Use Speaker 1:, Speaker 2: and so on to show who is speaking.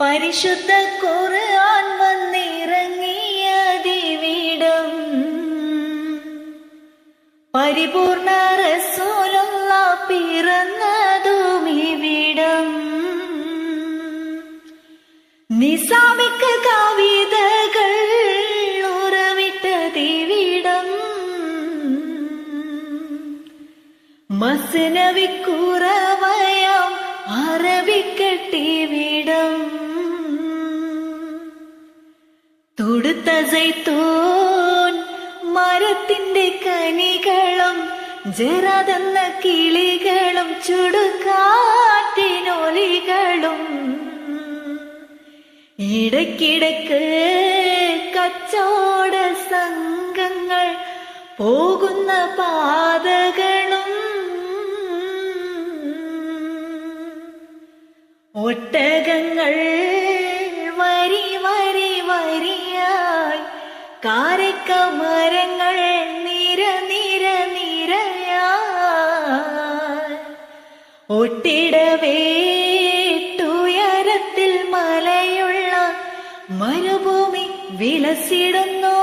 Speaker 1: പരിശുദ്ധ ഖുർആൻ വന്നിറങ്ങിയ ദിവിടം. പരിപൂർണ റസൂലുള്ള പിറന്നതും ഇവിടം. കവിതകൾ ഉറവിട്ട ദിവിടം. മസ്നവിക്കുറവയം തൊടുത്ത സൈത്തൂൻ മരത്തിന്റെ കനികളും ജറതെന്ന കിളികളും ചുടുകാറ്റിനൊലികളും ഇടക്കിടക്ക് കച്ചോട സംഘങ്ങൾ പോകുന്ന പാതകളും. ഒട്ടകങ്ങൾ കാരക്ക മരങ്ങൾ നിര നിര നിരയാ ഒട്ടിടവേട്ടുയരത്തിൽ മലയുള്ള മരുഭൂമി വിലസിടുന്നു.